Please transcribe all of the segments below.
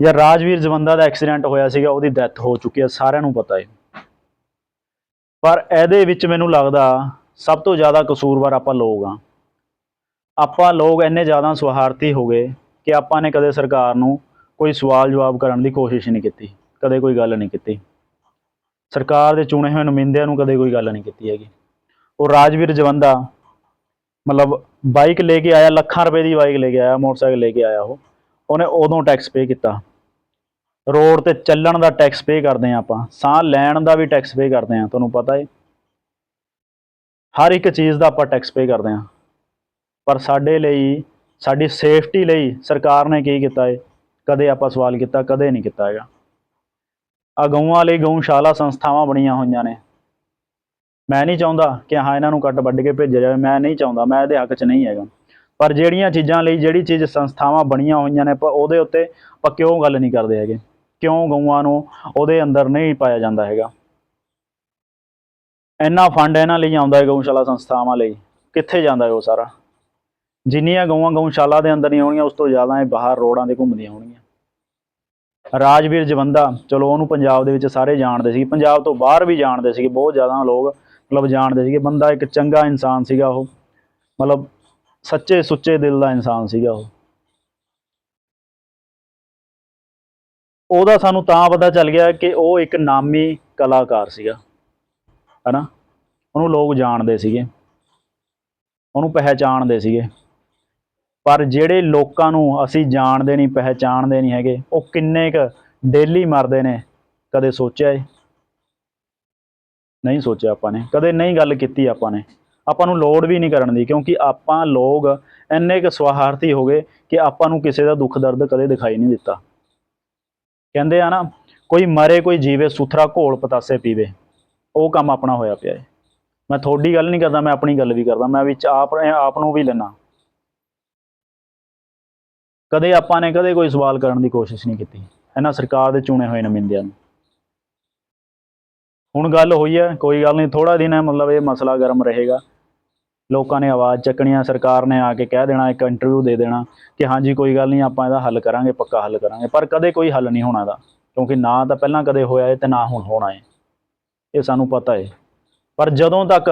ਜਾਂ ਰਾਜਵੀਰ ਜਵੰਦਾ ਦਾ ਐਕਸੀਡੈਂਟ ਹੋਇਆ ਸੀਗਾ, ਉਹਦੀ ਡੈਥ ਹੋ ਚੁੱਕੀ ਹੈ, ਸਾਰਿਆਂ ਨੂੰ ਪਤਾ ਹੈ। ਪਰ ਇਹਦੇ ਵਿੱਚ ਮੈਨੂੰ ਲੱਗਦਾ ਸਭ ਤੋਂ ਜ਼ਿਆਦਾ ਕਸੂਰਵਾਰ ਆਪਾਂ ਲੋਕ ਆ ਆਪਾਂ ਲੋਕ ਇੰਨੇ ਜ਼ਿਆਦਾ ਸਵਾਰਥੀ ਹੋ ਗਏ ਕਿ ਆਪਾਂ ਨੇ ਕਦੇ ਸਰਕਾਰ ਨੂੰ ਕੋਈ ਸਵਾਲ ਜਵਾਬ ਕਰਨ ਦੀ ਕੋਸ਼ਿਸ਼ ਨਹੀਂ ਕੀਤੀ, ਕਦੇ ਕੋਈ ਗੱਲ ਨਹੀਂ ਕੀਤੀ। ਸਰਕਾਰ ਦੇ ਚੁਣੇ ਹੋਏ ਨੁਮਾਇੰਦਿਆਂ ਨੂੰ ਕਦੇ ਕੋਈ ਗੱਲ ਨਹੀਂ ਕੀਤੀ ਹੈਗੀ। ਉਹ ਰਾਜਵੀਰ ਜਵੰਦਾ, ਮਤਲਬ ਬਾਈਕ ਲੈ ਕੇ ਆਇਆ, ਲੱਖਾਂ ਰੁਪਏ ਦੀ ਬਾਈਕ ਲੈ ਕੇ ਆਇਆ, ਮੋਟਰਸਾਈਕਲ ਲੈ ਕੇ ਆਇਆ ਉਹ। ਉਹਨੇ ਉਦੋਂ ਟੈਕਸ ਪੇ ਕੀਤਾ। ਰੋਡ ਤੇ ਚੱਲਣ ਦਾ ਟੈਕਸ ਪੇ ਕਰਦੇ ਆ ਆਪਾਂ, ਸਾਹ ਲੈਣ ਦਾ ਵੀ ਟੈਕਸ ਪੇ ਕਰਦੇ ਆ ਤੁਹਾਨੂੰ ਪਤਾ ਹੈ ਹਰ ਇੱਕ ਚੀਜ਼ ਦਾ ਆਪਾਂ ਟੈਕਸ ਪੇ ਕਰਦੇ ਆ ਪਰ ਸਾਡੇ ਲਈ, ਸਾਡੀ ਸੇਫਟੀ ਲਈ ਸਰਕਾਰ ਨੇ ਕੀ ਕੀਤਾ ਹੈ ਕਦੇ ਆਪਾਂ ਸਵਾਲ ਕੀਤਾ, ਕਦੇ ਨਹੀਂ ਕੀਤਾ ਹੈਗਾ। ਆ ਗਊਆਂ ਲਈ ਗਊਸ਼ਾਲਾ ਸੰਸਥਾਵਾਂ ਬਣੀਆਂ ਹੋਈਆਂ ਨੇ। ਮੈਂ ਨਹੀਂ ਚਾਹੁੰਦਾ ਕਿ ਹਾਂ ਇਹਨਾਂ ਨੂੰ ਕੱਟ ਵੱਢ ਕੇ ਭੇਜਿਆ ਜਾਵੇ, ਮੈਂ ਨਹੀਂ ਚਾਹੁੰਦਾ, ਮੈਂ ਇਹਦੇ ਹੱਕ 'ਚ ਨਹੀਂ ਹੈਗਾ। ਪਰ ਜਿਹੜੀਆਂ ਚੀਜ਼ਾਂ ਲਈ, ਜਿਹੜੀ ਚੀਜ਼ ਸੰਸਥਾਵਾਂ ਬਣੀਆਂ ਹੋਈਆਂ ਨੇ, ਆਪਾਂ ਉਹਦੇ ਉੱਤੇ ਆਪਾਂ ਕਿਉਂ ਗੱਲ ਨਹੀਂ ਕਰਦੇ ਹੈਗੇ? ਕਿਉਂ ਗਊਆਂ ਨੂੰ ਉਹਦੇ ਅੰਦਰ ਨਹੀਂ ਪਾਇਆ ਜਾਂਦਾ ਹੈਗਾ? ਇੰਨਾ ਫੰਡ ਇਹਨਾਂ ਲਈ ਆਉਂਦਾ ਹੈ ਗਊਸ਼ਾਲਾ ਸੰਸਥਾਵਾਂ ਲਈ। ਕਿੱਥੇ ਜਾਂਦਾ ਹੈ ਉਹ ਸਾਰਾ? ਜਿੰਨੀਆਂ ਗਊਆਂ ਗਊਸ਼ਾਲਾ ਦੇ ਅੰਦਰ ਨਹੀਂ ਹੋਣਗੀਆਂ ਉਸ ਤੋਂ ਜ਼ਿਆਦਾ ਇਹ ਬਾਹਰ ਰੋਡਾਂ ਦੇ ਘੁੰਮਦੀਆਂ ਹੋਣਗੀਆਂ ਰਾਜਵੀਰ ਜਵੰਦਾ, ਚਲੋ ਉਹਨੂੰ ਪੰਜਾਬ ਦੇ ਵਿੱਚ ਸਾਰੇ ਜਾਣਦੇ ਸੀ ਪੰਜਾਬ ਤੋਂ ਬਾਹਰ ਵੀ ਜਾਣਦੇ ਸੀਗੇ, ਬਹੁਤ ਜ਼ਿਆਦਾ ਲੋਕ ਮਤਲਬ ਜਾਣਦੇ ਸੀਗੇ। ਬੰਦਾ ਇੱਕ ਚੰਗਾ ਇਨਸਾਨ ਸੀਗਾ ਉਹ। ਮਤਲਬ ਸੱਚੇ ਸੁੱਚੇ ਦਿਲ ਦਾ ਇਨਸਾਨ ਸੀਗਾ ਉਹ। ਉਹਦਾ ਸਾਨੂੰ ਤਾਂ ਪਤਾ ਚੱਲ ਗਿਆ ਕਿ ਉਹ ਇੱਕ ਨਾਮੀ ਕਲਾਕਾਰ ਸੀਗਾ। ਹਨਾ? ਉਹਨੂੰ ਲੋਕ ਜਾਣਦੇ ਸੀਗੇ। ਉਹਨੂੰ ਪਹਿਚਾਣਦੇ ਸੀਗੇ। ਪਰ ਜਿਹੜੇ ਲੋਕਾਂ ਨੂੰ ਅਸੀਂ ਜਾਣਦੇ ਨਹੀਂ, ਪਹਿਚਾਣਦੇ ਨਹੀਂ ਹੈਗੇ, ਉਹ ਕਿੰਨੇ ਕ ਡੇਲੀ ਮਰਦੇ ਨੇ, ਕਦੇ ਸੋਚਿਆ ਏ? ਨਹੀਂ ਸੋਚਿਆ ਆਪਾਂ ਨੇ। ਕਦੇ ਨਹੀਂ ਗੱਲ ਕੀਤੀ ਆਪਾਂ ਨੇ। ਆਪਾਂ ਨੂੰ ਲੋੜ ਵੀ ਨਹੀਂ ਕਰਨ ਦੀ, ਕਿਉਂਕਿ ਆਪਾਂ ਲੋਕ ਇੰਨੇ ਕੁ ਸਵਾਰਥੀ ਹੋ ਗਏ ਕਿ ਆਪਾਂ ਨੂੰ ਕਿਸੇ ਦਾ ਦੁੱਖ ਦਰਦ ਕਦੇ ਦਿਖਾਈ ਨਹੀਂ ਦਿੱਤਾ। ਕਹਿੰਦੇ ਆ ਨਾ, ਕੋਈ ਮਰੇ ਕੋਈ ਜੀਵੇ ਸੁਥਰਾ ਘੋਲ ਪਤਾਸੇ ਪੀਵੇ। ਉਹ ਕੰਮ ਆਪਣਾ ਹੋਇਆ ਪਿਆ ਹੈ ਮੈਂ ਤੁਹਾਡੀ ਗੱਲ ਨਹੀਂ ਕਰਦਾ, ਮੈਂ ਆਪਣੀ ਗੱਲ ਵੀ ਕਰਦਾ। ਮੈਂ ਵਿੱਚ ਆਪ ਆਪ ਨੂੰ ਵੀ ਲੈਣਾ ਕਦੇ ਆਪਾਂ ਨੇ ਕਦੇ ਕੋਈ ਸਵਾਲ ਕਰਨ ਦੀ ਕੋਸ਼ਿਸ਼ ਨਹੀਂ ਕੀਤੀ। ਇਹਨਾਂ ਸਰਕਾਰ ਦੇ ਚੁਣੇ ਹੋਏ ਨੁਮਾਇੰਦਿਆਂ ਨੂੰ। ਹੁਣ ਗੱਲ ਹੋਈ ਹੈ, ਕੋਈ ਗੱਲ ਨਹੀਂ ਥੋੜਾ ਦਿਨ ਹੈ, ਮਤਲਬ ਇਹ ਮਸਲਾ ਗਰਮ ਰਹੇਗਾ। ਲੋਕਾਂ ਨੇ ਆਵਾਜ਼ ਚੱਕਣੀ ਆ, ਸਰਕਾਰ ਨੇ ਆ ਕੇ ਕਹਿ ਦੇਣਾ, ਇੱਕ ਇੰਟਰਵਿਊ ਦੇ ਦੇਣਾ ਕਿ ਹਾਂਜੀ, ਕੋਈ ਗੱਲ ਨਹੀਂ, ਆਪਾਂ ਇਹਦਾ ਹੱਲ ਕਰਾਂਗੇ, ਪੱਕਾ ਹੱਲ ਕਰਾਂਗੇ। ਪਰ ਕਦੇ ਕੋਈ ਹੱਲ ਨਹੀਂ ਹੋਣਾ ਦਾ ਕਿਉਂਕਿ ਨਾ ਤਾਂ ਪਹਿਲਾਂ ਕਦੇ ਹੋਇਆ ਹੈ ਤੇ ਨਾ ਹੁਣ ਹੋਣਾ ਹੈ ਇਹ ਸਾਨੂੰ ਪਤਾ ਹੈ ਪਰ ਜਦੋਂ ਤੱਕ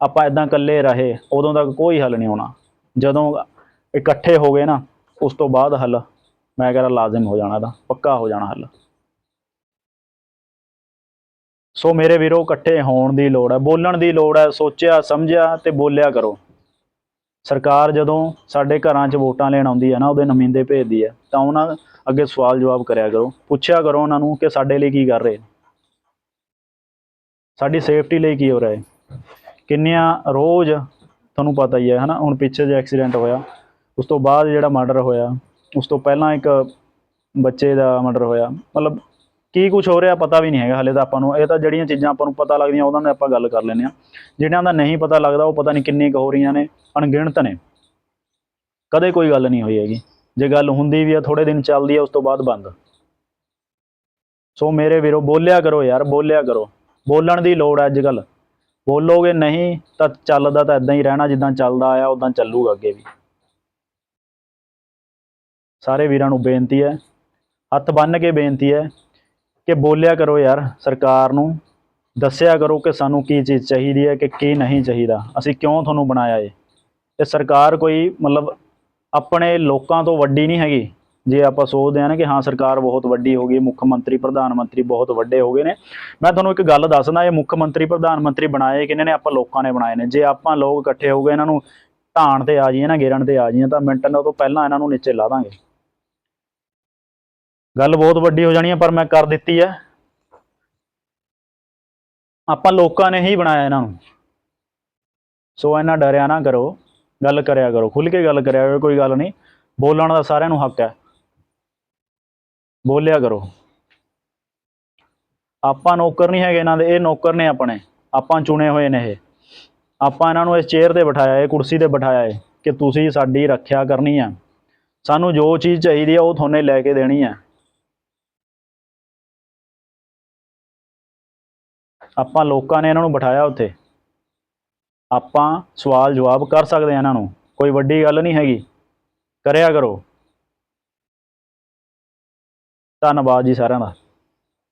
ਆਪਾਂ ਇਦਾਂ ਇਕੱਲੇ ਰਹੇ, ਉਦੋਂ ਤੱਕ ਕੋਈ ਹੱਲ ਨਹੀਂ ਹੋਣਾ। ਜਦੋਂ ਇਕੱਠੇ ਹੋ ਗਏ ਨਾ, ਉਸ ਤੋਂ ਬਾਅਦ ਹੱਲ, ਮੈਂ ਕਹਿੰਦਾ ਲਾਜ਼ਮ ਹੋ ਜਾਣਾ ਦਾ ਪੱਕਾ ਹੋ ਜਾਣਾ ਹੱਲ। ਸੋ ਮੇਰੇ ਵੀਰੋ, ਇਕੱਠੇ ਹੋਣ ਦੀ ਲੋੜ ਹੈ, ਬੋਲਣ ਦੀ ਲੋੜ ਹੈ, ਸੋਚਿਆ, ਸਮਝਿਆ ਤੇ ਬੋਲਿਆ ਕਰੋ। ਸਰਕਾਰ ਜਦੋਂ ਸਾਡੇ ਘਰਾਂ 'ਚ ਵੋਟਾਂ ਲੈਣ ਆਉਂਦੀ ਹੈ ਨਾ, ਉਹਦੇ ਨੁਮਾਇੰਦੇ ਭੇਜਦੀ ਹੈ, ਤਾਂ ਉਹਨਾਂ ਅੱਗੇ ਸਵਾਲ ਜਵਾਬ ਕਰਿਆ ਕਰੋ। ਪੁੱਛਿਆ ਕਰੋ ਉਹਨਾਂ ਨੂੰ ਕਿ ਸਾਡੇ ਲਈ ਕੀ ਕਰ ਰਹੇ ਸਾਡੀ ਸੇਫਟੀ ਲਈ ਕੀ ਹੋ ਰਿਹਾ ਹੈ? ਕਿੰਨੀਆਂ ਰੋਜ਼ ਤੁਹਾਨੂੰ ਪਤਾ ਹੀ ਹੈ, ਹਨਾ? ਹੁਣ ਪਿੱਛੇ ਜਿਹਾ ਐਕਸੀਡੈਂਟ ਹੋਇਆ, ਉਸ ਤੋਂ ਬਾਅਦ ਜਿਹੜਾ ਮਰਡਰ ਹੋਇਆ, ਉਸ ਤੋਂ ਪਹਿਲਾਂ ਇੱਕ ਬੱਚੇ ਦਾ ਮਰਡਰ ਹੋਇਆ, ਮਤਲਬ ਕੀ ਕੁਝ ਹੋ ਰਿਹਾ ਪਤਾ ਵੀ ਨਹੀਂ ਹੈਗਾ ਹਲੇ ਤਾਂ ਆਪਾਂ ਨੂੰ। ਇਹ ਤਾਂ ਜਿਹੜੀਆਂ ਚੀਜ਼ਾਂ ਆਪਾਂ ਨੂੰ ਪਤਾ ਲੱਗਦੀਆਂ, ਉਹਨਾਂ ਨੇ ਆਪਾਂ ਗੱਲ ਕਰ ਲੈਂਦੇ ਆ ਜਿਹੜਿਆਂ ਦਾ ਨਹੀਂ ਪਤਾ ਲੱਗਦਾ, ਉਹ ਪਤਾ ਨਹੀਂ ਕਿੰਨੀ ਕੁ ਹੋ ਰਹੀਆਂ ਨੇ, ਅਣਗਿਣਤ ਨੇ। ਕਦੇ ਕੋਈ ਗੱਲ ਨਹੀਂ ਹੋਈ ਹੈਗੀ। ਜੇ ਗੱਲ ਹੁੰਦੀ ਵੀ ਆ ਥੋੜੇ ਦਿਨ ਚੱਲਦੀ ਆ, ਉਸ ਤੋਂ ਬਾਅਦ ਬੰਦ। ਸੋ ਮੇਰੇ ਵੀਰੋ, ਬੋਲਿਆ ਕਰੋ ਯਾਰ, ਬੋਲਿਆ ਕਰੋ। ਬੋਲਣ ਦੀ ਲੋੜ ਹੈ ਅੱਜ ਕੱਲ ਬੋਲੋਗੇ ਨਹੀਂ, ਤਾਂ ਚੱਲਦਾ ਤਾਂ ਇਦਾਂ ਹੀ ਰਹਿਣਾ, ਜਿੱਦਾਂ ਚੱਲਦਾ ਆਇਆ ਉਦਾਂ ਚੱਲੂਗਾ ਅੱਗੇ ਵੀ। ਸਾਰੇ ਵੀਰਾਂ ਨੂੰ ਬੇਨਤੀ ਹੈ, ਹੱਥ ਬੰਨ੍ਹ ਕੇ ਬੇਨਤੀ ਹੈ ਕਿ ਬੋਲਿਆ ਕਰੋ ਯਾਰ, ਸਰਕਾਰ ਨੂੰ ਦੱਸਿਆ ਕਰੋ ਕਿ ਸਾਨੂੰ ਕੀ ਚੀਜ਼ ਚਾਹੀਦੀ ਹੈ, ਕਿ ਕੀ ਨਹੀਂ ਚਾਹੀਦਾ। ਅਸੀਂ ਕਿਉਂ ਤੁਹਾਨੂੰ ਬਣਾਇਆ ਏ ਇਹ ਸਰਕਾਰ ਕੋਈ ਮਤਲਬ ਆਪਣੇ ਲੋਕਾਂ ਤੋਂ ਵੱਡੀ ਨਹੀਂ ਹੈਗੀ। ਜੇ ਆਪਾਂ ਸੋਚਦੇ ਹਾਂ ਨਾ ਕਿ ਹਾਂ, ਸਰਕਾਰ ਬਹੁਤ ਵੱਡੀ ਹੋ ਗਈ, ਮੁੱਖ ਮੰਤਰੀ, ਪ੍ਰਧਾਨ ਮੰਤਰੀ ਬਹੁਤ ਵੱਡੇ ਹੋ ਗਏ ਨੇ। ਮੈਂ ਤੁਹਾਨੂੰ ਇੱਕ ਗੱਲ ਦੱਸਦਾ, ਇਹ ਮੁੱਖ ਮੰਤਰੀ, ਪ੍ਰਧਾਨ ਮੰਤਰੀ ਬਣਾਏ ਕਿਹਨੇ ਨੇ? ਆਪਾਂ ਲੋਕਾਂ ਨੇ ਬਣਾਏ ਨੇ। ਜੇ ਆਪਾਂ ਲੋਕ ਇਕੱਠੇ ਹੋ ਗਏ, ਇਹਨਾਂ ਨੂੰ ਢਾਣ ਤੇ ਆ ਜਾਈਏ ਨਾ ਗੇਰਣ ਤੇ ਆ ਜਾਈਏ, ਤਾਂ ਮਿੰਟਾਂ ਤੋਂ ਪਹਿਲਾਂ ਇਹਨਾਂ ਨੂੰ ਨੀਚੇ ਲਾ ਦਾਂਗੇ। ਗੱਲ ਬਹੁਤ ਵੱਡੀ ਹੋ ਜਾਣੀ ਹੈ ਪਰ ਮੈਂ ਕਰ ਦਿੱਤੀ ਹੈ ਆਪਾਂ ਲੋਕਾਂ ਨੇ ਹੀ ਬਣਾਇਆ ਇਹਨਾਂ ਨੂੰ। ਸੋ ਇਹਨਾਂ ਡਰਿਆ ਨਾ ਕਰੋ, ਗੱਲ ਕਰਿਆ ਕਰੋ ਖੁੱਲ ਕੇ ਗੱਲ ਕਰਿਆ ਕਰੋ, ਕੋਈ ਗੱਲ ਨਹੀਂ। ਬੋਲਣ ਦਾ ਸਾਰਿਆਂ ਨੂੰ ਹੱਕ ਹੈ ਬੋਲਿਆ ਕਰੋ। ਆਪਾਂ ਨੌਕਰ ਨਹੀਂ ਹੈਗੇ ਇਹਨਾਂ ਦੇ, ਇਹ ਨੌਕਰ ਨੇ ਆਪਣੇ। ਆਪਾਂ ਚੁਣੇ ਹੋਏ ਨੇ ਇਹ। ਆਪਾਂ ਇਹਨਾਂ ਨੂੰ ਇਸ ਚੇਅਰ ਤੇ ਬਿਠਾਇਆ, ਇਹ ਕੁਰਸੀ ਤੇ ਬਿਠਾਇਆ ਹੈ ਕਿ ਤੁਸੀਂ ਸਾਡੀ ਰੱਖਿਆ ਕਰਨੀ ਆ। ਸਾਨੂੰ ਜੋ ਚੀਜ਼ ਚਾਹੀਦੀ ਆ, ਉਹ ਤੁਹਾਨੂੰ ਲੈ ਕੇ ਦੇਣੀ ਆ। ਆਪਾਂ ਲੋਕਾਂ ਨੇ ਇਹਨਾਂ ਨੂੰ ਬਿਠਾਇਆ ਉੱਥੇ। ਆਪਾਂ ਸਵਾਲ ਜਵਾਬ ਕਰ ਸਕਦੇ ਆ ਇਹਨਾਂ ਨੂੰ। ਕੋਈ ਵੱਡੀ ਗੱਲ ਨਹੀਂ ਹੈਗੀ। ਕਰਿਆ ਕਰੋ। ਧੰਨਵਾਦ ਜੀ ਸਾਰਿਆਂ ਦਾ।